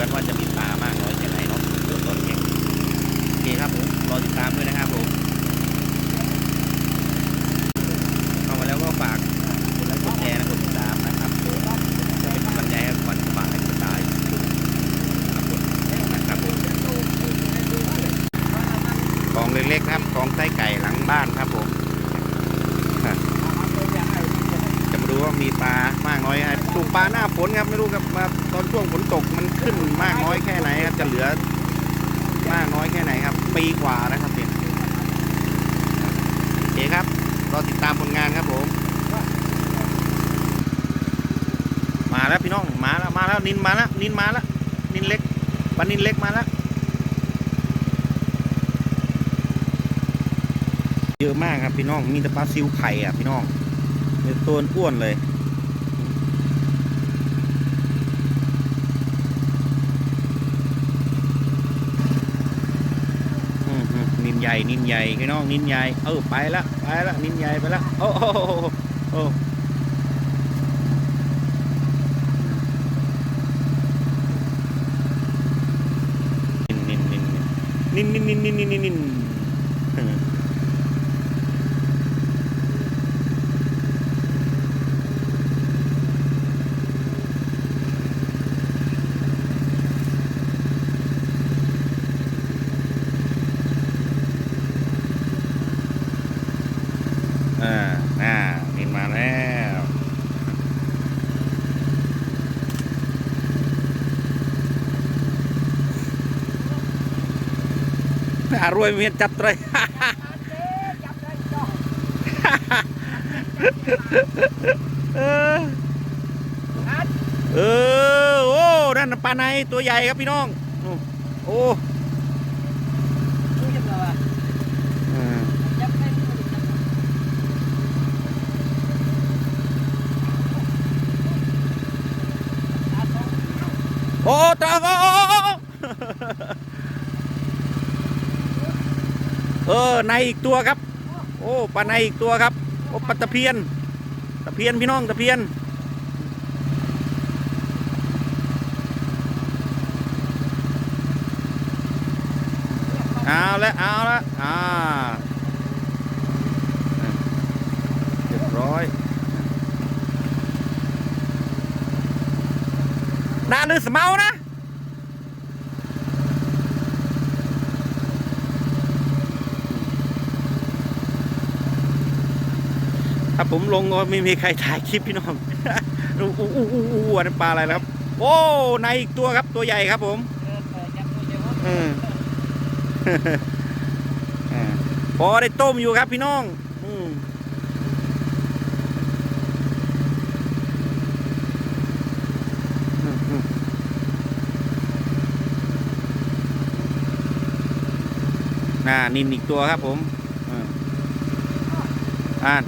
กันว่าจะมีปลามากน้อยแค่ไหนเนาะเดี๋ยวตอนแข่งโอเคครับผมรอติดตามด้วยนะครับผมเข้ามาแล้วก็ฝากกดไลค์กดแชร์และกดติดตามนะครับผมจะเป็นกำลังใจให้วันสบายสบายครับผมนะครับผมกองเล็กๆครับกองไส้ไก่หลังบ้านครับผม จะมา ดูว่ามีปลามากน้อยอะไรปลูกปลาหน้าฝนครับไม่รู้ครับว่าตอนช่วงฝนตกมันขึ้นมากน้อยแค่ไหนครับจะเหลือมากน้อยแค่ไหนครับ ปีกว่านะครับเนี่ยโอเคครับรอติดตามผลงานครับผม มาแล้วพี่น้องมาแล้วมาแล้วนินมาแล้วนินมาแล้วนินเล็กปลานินเล็กมาแล้วเยอะมากครับพี่น้องมีแต่ปลาซิวไข่อะพี่น้อง เนี่ยตัวอ้วนเลยนินใหญ่นินใหญ่พี่น้องนินใหญ่เออไปละไปละนินใหญ่ไปละโอ้โหโอ้นินนินนินนินนินนินนินนินนิน អារួយមានចាប់ត្រីเออโอ้นั่นปลาในตัวใหญ่ครับพี่น้อง โอ้โอ้ตรงโอ้ เออในอีกตัวครับ โอ้ปลาในอีกตัวครับโอ้ปลาตะเพียน ตะเพียนพี่น้องตะเพียนเอาละเอาละอ่าเรียบร้อยน่าลือสเมานะ ผมลงก็ไม่มีใครถ่ายคลิปพี่น้องอู้อู้อู้อู้อู้อันนั้นปลาอะไรนะครับ โอ้ในอีกตัวครับตัวใหญ่ครับผมเอออ่าพอได้ต้มอยู่ครับพี่น้องอืมอืมอืมน่านินอีกตัวครับผมอ่าอ่าน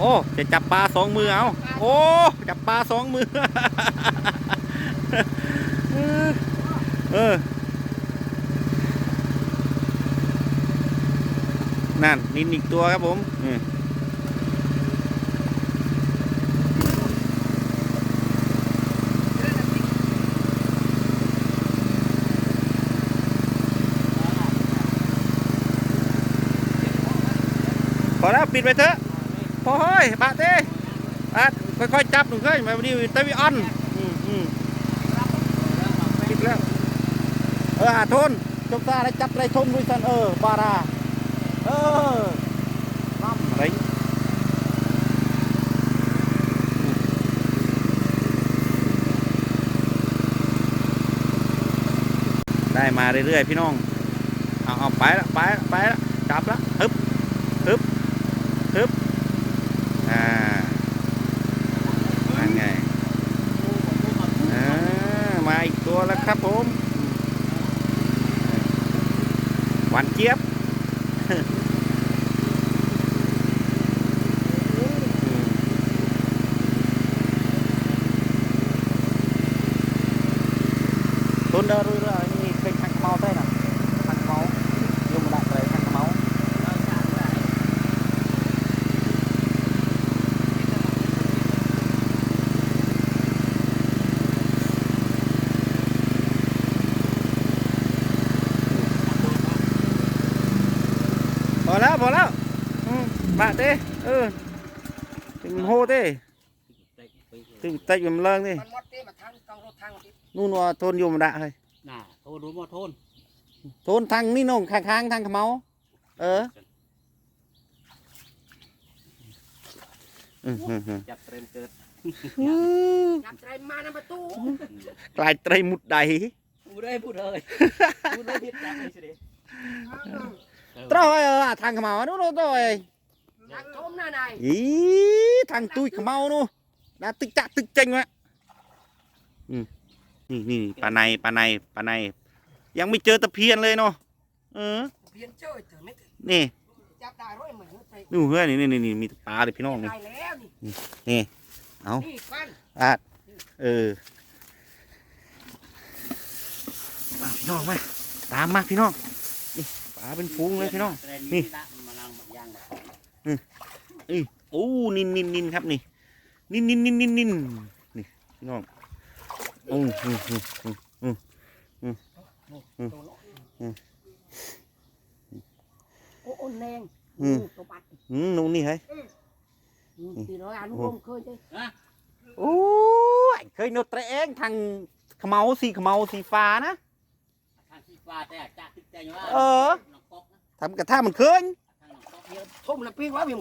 โอ้ จะจับปลาสองมือเอา โอ้ จับปลาสองมือ เออ นั่น นินอีกตัวครับผมนี่พอแล้วปิดไปเถอะ พอเฮ้ยบาเต้อะค่อยๆจับหนูเคยมาวันนี้ตะวิออนอืมอืมปิดแล้วเอออาทนจบซาได้จับได้ชนด้วยสันเออบาราเออน้ำอะไรได้มาเรื่อยๆพี่น้องเอาเอาไปละไปละไปละจับละฮึบฮึบฮึบ อ่านั่นไงอ่ามาอีกตัวแล้วครับผม หวานเจี๊ยบ Tôn đơ rồi rồi นี่เคยขังเมาได้น่ะขังเมาลงมาได้เลยขังเมา พ อแล้วพอแล้วอืมบะเต้เออถึงโหเต้ถึงเตะมันเลิงดิมันมดเต้มาทางต้องรถทางที่นู่นว่าทนอยู่มันดะเฮ้ยน่ะโทนรู้บ่โทนทนทางนี่น้องข้างๆทางขะเมาเอออืมอืมอืมจับเตรนเกิดอืมจับใจมาในประตูกลายไตรมุดใดพูดเลยพูดเลยพูดเลยพิษจับเลยสิเด้ ตร้อยเออทางขมานู่นนู่นตร้อยทางชมหน้าไหนอีทางตุ้ยขะเมานู่นนะตึกจะตึกเจงวะนี่นี่ปลาในปลาในปลาใน ยังไม่เจอตะเพียนเลยเนาะเออเพียนเจอแต่ไม่ถึงนี่จับได้ร้อยเหมือนไปนู่นเพื่อนนี่นี่นี่มีปลาเลยพี่น้องนี่ได้แล้วนี่นี่เอานี่ฟันอาดเออมาพี่น้องมาตามมาพี่น้องนี่ ลาเป็นฟูงเลยพี่น้อง นี่นี่ละมันลังมันย่างแบบนี่โอ้นินนินนินครับนี่ นินนินนินนินนินนี่พี่น้องอืมอืมอืมอืมตัวน้อยโอ้โอ้แนงตัวปัดอืมนู่นนี่เฮ้ยตีน้อยอันรวมเคยใช่โอ้ยเคยโนตรเองทางขมเมาสีขมเมาสีฟ้านะทางที่ฟ้าแต่จากติดใจว่า เออน้องก๊อกนะทำกระท่ามันเคยทางน้องก๊อกเยอะทุ่มละปีว่าวิ่ง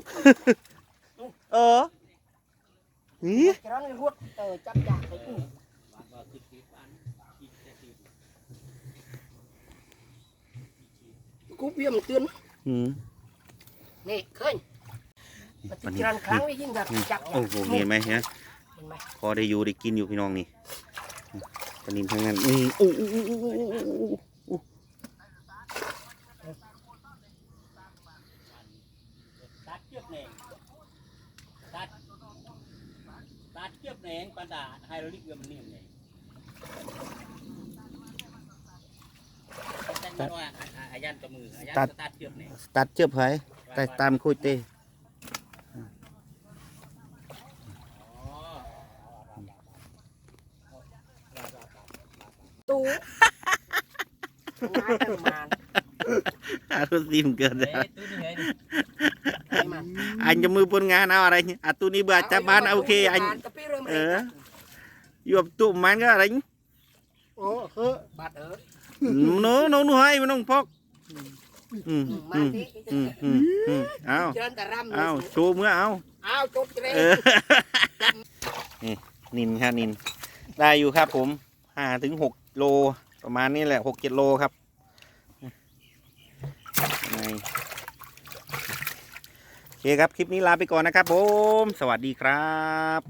เออนี่จะร้องรวดเออจับจากไปอู้วางก็ติดติดบ้านติดแต่ติดกูเพียมเตือนอืมนี่เคยมันจะรันครั้งไม่ยิ่งกับจับโอ้โหเห็นไหมเนี่ยเห็นไหมพอได้อยู่ได้กินอยู่พี่น้องนี่ปลานินทั้งนั้นอืออู้อู้อู้อู้อู้อู้อู้ ตัดเชือกแหนงตัด ตัดเชือกแหนงปันดาไฮโดรลิกเรือมันนิ่มเลยแต่งมันว่าอายันตัวมืออายันตัดเชือกแหนงตัดเชือบไผแต่ตามคุยเต้ตู้งานประมาณอารมณ์ดีมเกินเลยเอ้ยตู้นี่ไงนี่ไอ้มันอันจะมือปนงานเอาอะไรอะตัวนี้เบื่อจะบ้านเอาโอเคอันตะปี้ เริ่มเอเลยออยู่กับตัวมันก็อะไรโอ้เฮ้บาดเออโน้โน้หนูให้มันต้องพกอืมมาอืมที่อืมอืมอืมเอาเชิญแต่รำเอาโชว์เมื่อเอาเอาจบเลยเออนี่นินครับนิน ได้อยู่ครับผมห้าถึงหกโลประมาณนี้แหละหกเจ็ดโลครับในโอเคครับ คลิปนี้ลาไปก่อนนะครับผม สวัสดีครับ